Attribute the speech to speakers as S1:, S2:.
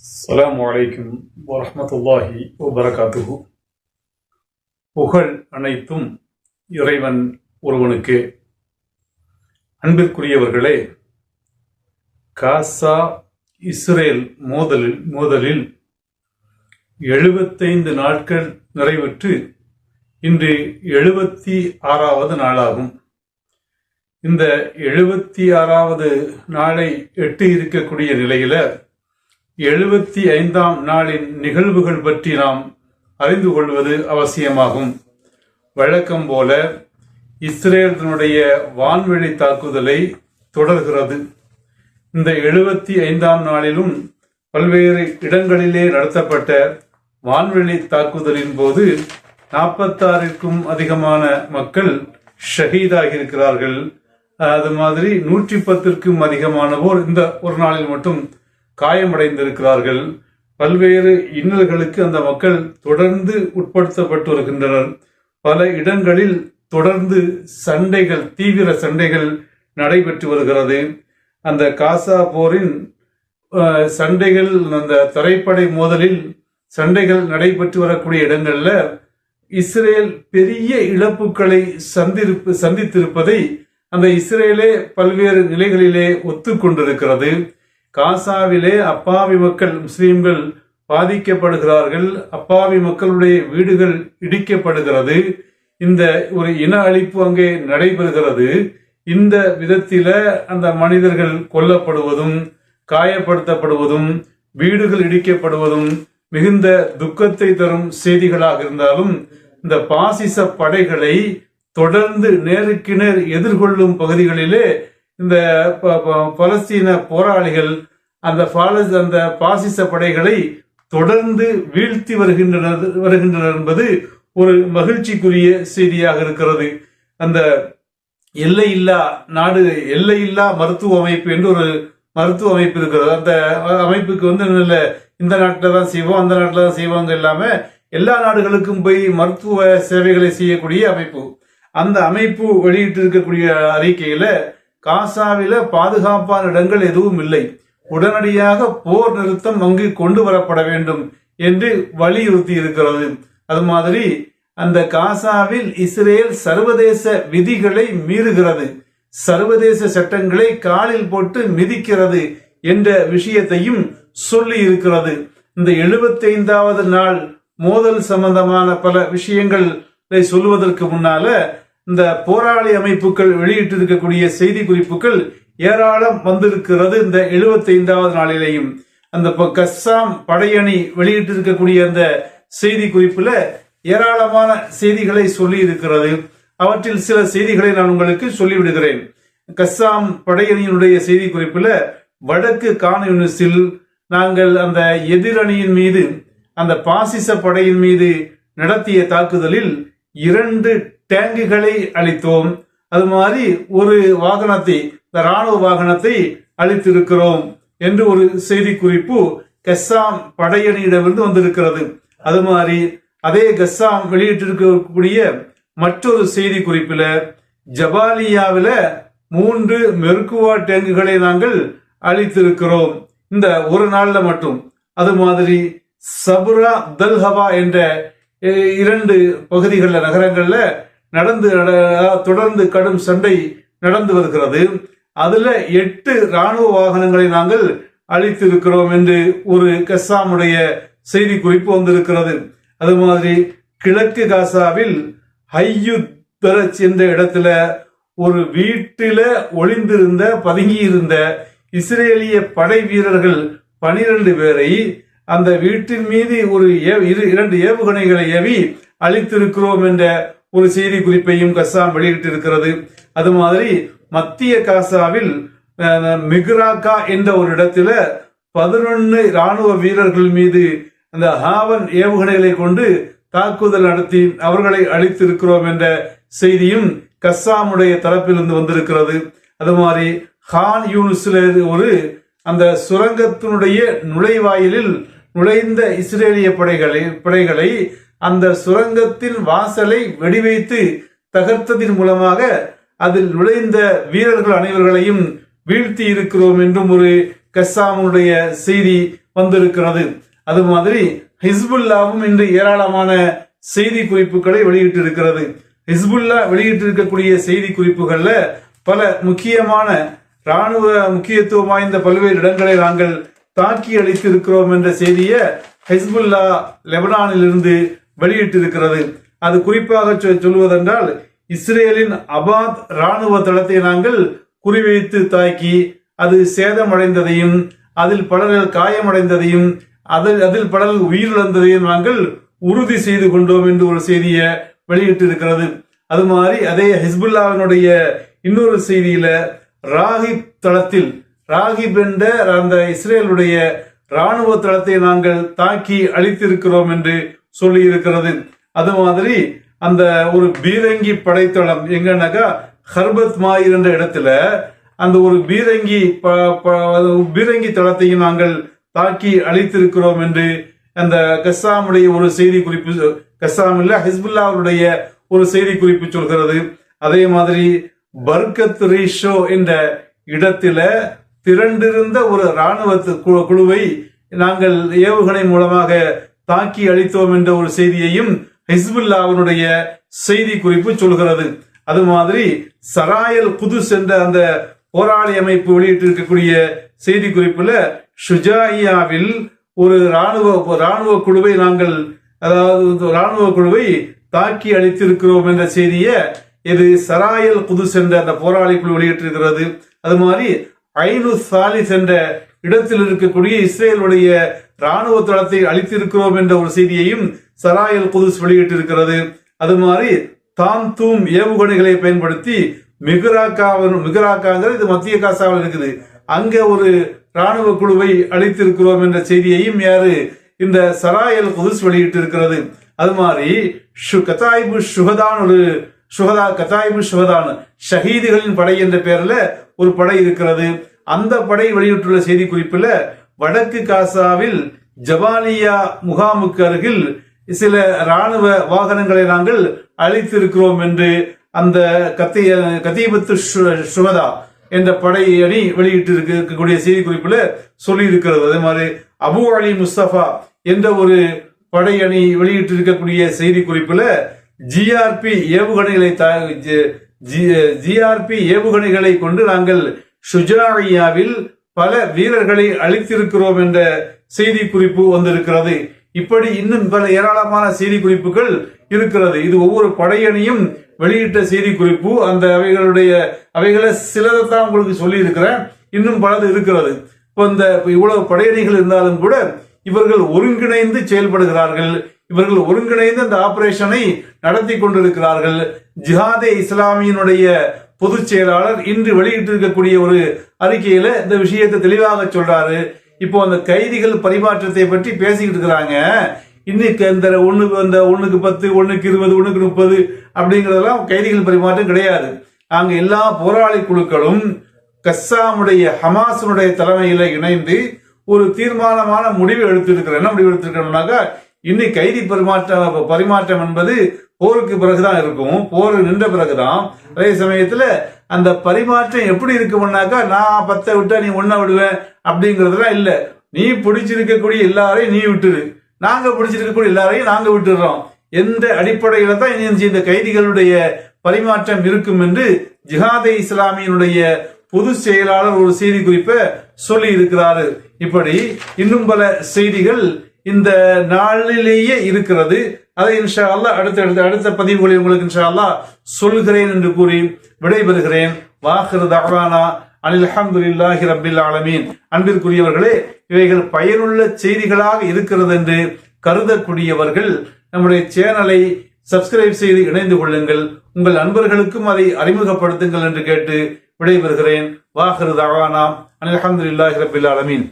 S1: அஸ்லாம் வலைக்கும் வரமத்துல்லாஹி வபரகாத்துஹு. புகழ் அனைத்தும் இறைவன் ஒருவனுக்கு. அன்பிற்குரியவர்களே காசா இஸ்ரேல் மோதலில் மோதலில் எழுபத்தைந்து நாட்கள் நிறைவுற்று இன்று எழுபத்தி ஆறாவது நாளாகும். இந்த எழுபத்தி ஆறாவது நாளை எட்டு இருக்கக்கூடிய நிலையில எழுபத்தி ஐந்தாம் நாளின் நிகழ்வுகள் பற்றி நாம் அறிந்து கொள்வது அவசியமாகும். வழக்கம் போல இஸ்ரேலினுடைய வான்வெளி தாக்குதலை தொடர்கிறது. இந்த எழுபத்தி ஐந்தாம் நாளிலும் பல்வேறு இடங்களிலே நடத்தப்பட்ட வான்வெளி தாக்குதலின் போது நாற்பத்தாறிற்கும் அதிகமான மக்கள் ஷஹீதாகி இருக்கிறார்கள் அது மாதிரி நூற்றி பத்திற்கும் அதிகமானவோர் இந்த ஒரு நாளில் மட்டும் காயமடைந்திருக்கிறார்கள். பல்வேறு இன்னல்களுக்கு அந்த மக்கள் தொடர்ந்து உட்படுத்தப்பட்டு வருகின்றனர் பல இடங்களில் தொடர்ந்து சண்டைகள் தீவிர சண்டைகள் நடைபெற்று வருகிறது. அந்த காசா போரின் சண்டைகள் அந்த தரைப்படை மோதலில் சண்டைகள் நடைபெற்று வரக்கூடிய இடங்கள்ல இஸ்ரேல் பெரிய இழப்புகளை சந்திருப்பு சந்தித்திருப்பதை அந்த இஸ்ரேலே பல்வேறு நிலைகளிலே ஒத்துக்கொண்டிருக்கிறது. காசாவிலே அப்பாவி மக்கள் முஸ்லீம்கள் பாதிக்கப்படுகிறார்கள். அப்பாவி மக்களுடைய வீடுகள் இடிக்கப்படுகிறது. இந்த ஒரு இன அழிப்பு அங்கே நடைபெறுகிறது. இந்த விதத்தில அந்த மனிதர்கள் கொல்லப்படுவதும் காயப்படுத்தப்படுவதும் வீடுகள் இடிக்கப்படுவதும் மிகுந்த துக்கத்தை தரும் செய்திகளாக இருந்தாலும் இந்த பாசிச படைகளை தொடர்ந்து நேருக்கு நேர் எதிர்கொள்ளும் பகுதிகளிலே இந்த ப- ப- பலஸ்தீன போராளிகள் அந்த பாலஸ் அந்த பாசிச படைகளை தொடர்ந்து வீழ்த்தி வருகின்றனர் வருகின்றனர் என்பது ஒரு மகிழ்ச்சிக்குரிய செய்தியாக இருக்கிறது. அந்த எல்லையில்லா நாடு எல்லையில்லா மருத்துவ அமைப்பு என்று ஒரு மருத்துவ அமைப்பு இருக்கிறது. அந்த அமைப்புக்கு வந்து நல்ல இந்த நாட்டில் தான் செய்வோம் அந்த நாட்டில் தான் செய்வாங்க இல்லாம எல்லா நாடுகளுக்கும் போய் மருத்துவ சேவைகளை செய்யக்கூடிய அமைப்பு. அந்த அமைப்பு வெளியிட்டு இருக்கக்கூடிய அறிக்கையில காசாவில பாதுகாப்பான இடங்கள் எதுவும் இல்லை. உடனடியாக போர் நிறுத்தம் அங்கு கொண்டு வரப்பட வேண்டும் என்று வலியுறுத்தி இருக்கிறது. அது மாதிரி அந்த காசாவில் இஸ்ரேல் சர்வதேச விதிகளை மீறுகிறது. சர்வதேச சட்டங்களை காலில் போட்டு மிதிக்கிறது என்ற விஷயத்தையும் சொல்லி இருக்கிறது. இந்த எழுபத்தைந்தாவது நாள் மோதல் சம்பந்தமான பல விஷயங்களை சொல்லுவதற்கு முன்னால இந்த போராளி அமைப்புகள் வெளியிட்டிருக்கக்கூடிய செய்தி குறிப்புகள் ஏராளம் வந்திருக்கிறது இந்த எழுபத்தைந்தாவது நாளிலேயும். அந்த கஸ்ஸாம் படையணி வெளியிட்டிருக்கக்கூடிய அந்த செய்தி குறிப்புல ஏராளமான செய்திகளை சொல்லி இருக்கிறது அவற்றில் சில செய்திகளை நான் உங்களுக்கு சொல்லிவிடுகிறேன். கஸ்ஸாம் படையணியினுடைய செய்தி குறிப்புல வடக்கு கான்யூனிஸ்டில் நாங்கள் அந்த எதிரணியின் மீது அந்த பாசிச படையின் மீது நடத்திய தாக்குதலில் இரண்டு டேங்குகளை அளித்தோம் அது மாதிரி ஒரு வாகனத்தை இந்த ராணுவ வாகனத்தை அளித்திருக்கிறோம் என்று ஒரு செய்தி குறிப்பு கஸ்ஸாம் படையணியிடமிருந்து வந்திருக்கிறது. அது மாதிரி அதே கஸ்ஸாம் வெளியிட்டிருக்கக்கூடிய மற்றொரு செய்தி குறிப்பில் ஜபாலியாவில் மூன்று மெர்குவா டேங்குகளை நாங்கள் அளித்திருக்கிறோம் இந்த ஒரு நாளில் மட்டும். அது மாதிரி சபுரா தல்ஹவா என்ற இரண்டு பகுதிகளில் நகரங்களில் நடந்து நட- தொடர்ந்து கடும் சண்டை நடந்து வருகிறது. அதுல எட்டு ராணுவ வாகனங்களை நாங்கள் அளித்திருக்கிறோம் என்று ஒரு கெஸ்ஸாமுடைய செய்தி குறிப்பு வந்திருக்கிறது. அது மாதிரி கிழக்கு காசாவில் ஹையுத்தரச் பெரச் என்ற இடத்துல ஒரு வீட்டில ஒளிந்திருந்த பதுங்கியிருந்த இஸ்ரேலிய படை வீரர்கள் பனிரெண்டு பேரை அந்த வீட்டின் மீது ஒரு இரு இரண்டு ஏவுகணைகளை ஏவி அளித்திருக்கிறோம் என்ற ஒரு செய்தி குறிப்பையும் கஸ்ஸாம் வெளியிட்டிருக்கிறது. அது மாதிரி மத்திய காசாவில் மிகுராக்கா என்ற ஒரு இடத்துல பதினொன்று ராணுவ வீரர்கள் மீது அந்த ஹாவன் ஏவுகணைகளை கொண்டு தாக்குதல் நடத்தி அவர்களை அழித்திருக்கிறோம் என்ற செய்தியும் கஸ்ஸாமுடைய தரப்பிலிருந்து வந்திருக்கிறது. அது மாதிரி ஹான் யூனிஸ்ல ஒரு அந்த சுரங்கத்தினுடைய நுழைவாயிலில் நுழைந்த இஸ்ரேலிய படைகளை படைகளை அந்த சுரங்கத்தின் வாசலை வெடிவைத்து தகர்த்ததின் மூலமாக அதில் நுழைந்த வீரர்கள் அனைவர்களையும் வீழ்த்தி இருக்கிறோம் என்றும் ஒரு கஸ்ஸாமுடைய செய்தி வந்திருக்கிறது. அது மாதிரி ஹிஸ்புல்லாவும் இன்று ஏராளமான செய்தி குறிப்புகளை வெளியிட்டிருக்கிறது. ஹிஸ்புல்லா வெளியிட்டிருக்கக்கூடிய செய்தி குறிப்புகள்ல பல முக்கியமான ராணுவ முக்கியத்துவம் வாய்ந்த பல்வேறு இடங்களை நாங்கள் தாக்கி அளித்திருக்கிறோம் என்ற செய்தியை ஹிஸ்புல்லா லெபனானிலிருந்து வெளியிட்டிருக்கிறது. அது குறிப்பாக சொ- சொல்வதென்றால் இஸ்ரேலின் அபாத் ராணுவ தளத்தை நாங்கள் குறிவைத்து தாக்கி அது சேதமடைந்ததையும் அதில் பலர்கள் காயமடைந்ததையும் அதில் அதில் பலர் உயிரிழந்ததையும் நாங்கள் உறுதி செய்து கொண்டோம் என்று ஒரு செய்தியை வெளியிட்டிருக்கிறது. அது மாதிரி அதே ஹிஸ்புல்லாவினுடைய இன்னொரு செய்தியில ராகிப் தளத்தில் ராகிப் என்ற அந்த இஸ்ரேலுடைய ராணுவ தளத்தை நாங்கள் தாக்கி அழித்திருக்கிறோம் என்று சொல்லி இருக்கிறது அது மாதிரி அந்த ஒரு பீரங்கி படைத்தளம் எங்கன்னாக்கா ஹர்பத் மாயிர் என்ற இடத்துல அந்த ஒரு பீரங்கி ப- பீரங்கி தளத்தையும் நாங்கள் தாக்கி அழித்திருக்கிறோம் என்று அந்த கஸ்ஸாமுடைய ஒரு செய்தி குறிப்பு கஸ்ஸாம் இல்ல ஹிஸ்புல்லாவுடைய ஒரு செய்தி குறிப்பு சொல்கிறது. அதே மாதிரி பர்கத் ரீஷோ என்ற இடத்துல திரண்டிருந்த ஒரு இராணுவ குழுவை நாங்கள் ஏவுகணை மூலமாக தாக்கி அழித்தோம் என்ற ஒரு செய்தியையும் ஹிஸ்புல்லாவினுடைய செய்தி குறிப்பு சொல்கிறது அது மாதிரி சராயல் குதுஸ் என்ற அந்த போராளி அமைப்பு வெளியிட்டிருக்கக்கூடிய செய்தி குறிப்புல ஷுஜாயியாவில் ஒரு ராணுவ ராணுவ குழுவை நாங்கள் அதாவது ராணுவ குழுவை தாக்கி அழித்திருக்கிறோம் என்ற செய்தியை இது சராயல் குதுஸ் என்ற அந்த போராளி குழு வெளியிட்டிருக்கிறது. அது மாதிரி ஐனு சாலிஸ் என்ற இடத்தில் இருக்கக்கூடிய இஸ்ரேலுடைய ராணுவ தளத்தை அழித்திருக்கிறோம் என்ற ஒரு செய்தியையும் சராயல் குதுஸ் வெளியிட்டிருக்கிறது. அது மாதிரி தாம் தூம் ஏவுகணைகளை பயன்படுத்தி மிகுராக்காவின் மிகுராக்காங்கிறது இது மத்திய காசாவில் இருக்குது. அங்க ஒரு ராணுவ குழுவை அழித்திருக்கிறோம் என்ற செய்தியையும் யாரு இந்த சராயல் குதுஸ் வெளியிட்டிருக்கிறது. அது மாதிரி ஷு- சுகதான் ஒரு சுகதா கதாயிபு சுகதான் ஷஹீதுகளின் படை என்ற பெயர்ல ஒரு படை இருக்கிறது. அந்த படை வெளியிட்டுள்ள செய்தி குறிப்பில் வடக்கு காசாவில் ஜபாலியா முகாமுக்கு அருகில் சில ராணுவ வாகனங்களை நாங்கள் அழித்திருக்கிறோம் என்று அந்த கத்திய கத்தீபத்து சுமதா என்ற படையணி வெளியிட்டு இருக்கக்கூடிய செய்தி குறிப்பில் சொல்லி இருக்கிறது அதே மாதிரி அபு அலி முஸ்தபா என்ற ஒரு படையணி வெளியிட்டு இருக்கக்கூடிய செய்தி குறிப்பில் ஜிஆர்பி ஏவுகணைகளை ஜிஆர்பி ஏவுகணைகளை கொண்டு நாங்கள் ஷுஜாயியாவில் பல வீரர்களை அழித்திருக்கிறோம் என்ற செய்தி குறிப்பு வந்திருக்கிறது. இப்படி இன்னும் பல ஏராளமான செய்தி குறிப்புகள் இருக்கிறது. இது ஒவ்வொரு படையணியும் வெளியிட்ட செய்தி குறிப்பு அந்த அவைகளுடைய அவைகளை சிலதை தான் உங்களுக்கு சொல்லி இருக்கிறேன் இன்னும் பலது இருக்கிறது. இப்போ இந்த இவ்வளவு படையணிகள் இருந்தாலும் கூட இவர்கள் ஒருங்கிணைந்து செயல்படுகிறார்கள். இவர்கள் ஒருங்கிணைந்து அந்த ஆபரேஷனை நடத்தி கொண்டிருக்கிறார்கள். ஜிஹாதே இஸ்லாமியினுடைய பொதுச் செயலாளர் இன்று வெளியிட்டிருக்கக்கூடிய ஒரு அறிக்கையில இந்த விஷயத்தை தெளிவாக சொல்றாரு. இப்போ அந்த கைதிகள் பரிமாற்றத்தை பற்றி பேசிக்கிட்டு இருக்கிறாங்க. இன்னைக்கு இந்த ஒண்ணுக்கு அந்த ஒண்ணுக்கு பத்து ஒண்ணுக்கு இருபது ஒண்ணுக்கு முப்பது அப்படிங்கறதெல்லாம் கைதிகள் பரிமாற்றம் கிடையாது. நாங்க எல்லா போராளி குழுக்களும் கஸ்ஸாமுடைய ஹமாஸனுடைய தலைமையில இணைந்து ஒரு தீர்மானமான முடிவு எடுத்திருக்கிறோம் என்ன முடிவு எடுத்திருக்கிறோம்னாக்கா இன்னைக்கு கைதி பரிமாற்றம் பரிமாற்றம் என்பது போருக்கு பிறகுதான் இருக்கும். போர் நின்ற பிறகுதான். அதே சமயத்துல அந்த பரிமாற்றம் எப்படி இருக்கும்னாக்கா நான் பத்தை விட்டா நீ ஒன்ன விடுவேன் அப்படிங்கறதுலாம் இல்ல. நீ பிடிச்சிருக்கக்கூடிய எல்லாரையும் நீ விட்டுரு. நாங்க பிடிச்சிருக்கக்கூடிய எல்லாரையும் நாங்க விட்டுடுறோம் எந்த அடிப்படையில தான் இனி இந்த கைதிகளுடைய பரிமாற்றம் இருக்கும் என்று ஜிஹாதே இஸ்லாமியினுடைய பொதுச் செயலாளர் ஒரு செய்தி குறிப்பை சொல்லி இருக்கிறாரு. இப்படி இன்னும் பல செய்திகள் இந்த நாளிலேயே இருக்கிறது. அதை இன்ஷா அல்லா அடுத்த அடுத்த அடுத்த பதிவுகளில் உங்களுக்கு இன்ஷா அல்லா சொல்கிறேன் என்று கூறி விடைபெறுகிறேன். வாஹிரு தஹ்வானா அனில் அல்ஹம்துலில்லாஹி ரபில் ஆலமீன். அன்பிற்குரியவர்களே இவைகள் பயனுள்ள செய்திகளாக இருக்கிறது என்று கருதக்கூடியவர்கள் நம்முடைய சேனலை சப்ஸ்கிரைப் செய்து இணைந்து கொள்ளுங்கள். உங்கள் நண்பர்களுக்கும் அதை அறிமுகப்படுத்துங்கள் என்று கேட்டு விடைபெறுகிறேன். வாஹிரு தஹ்வானா அனில் அல்ஹம்துலில்லாஹி ரபில் ஆலமீன்.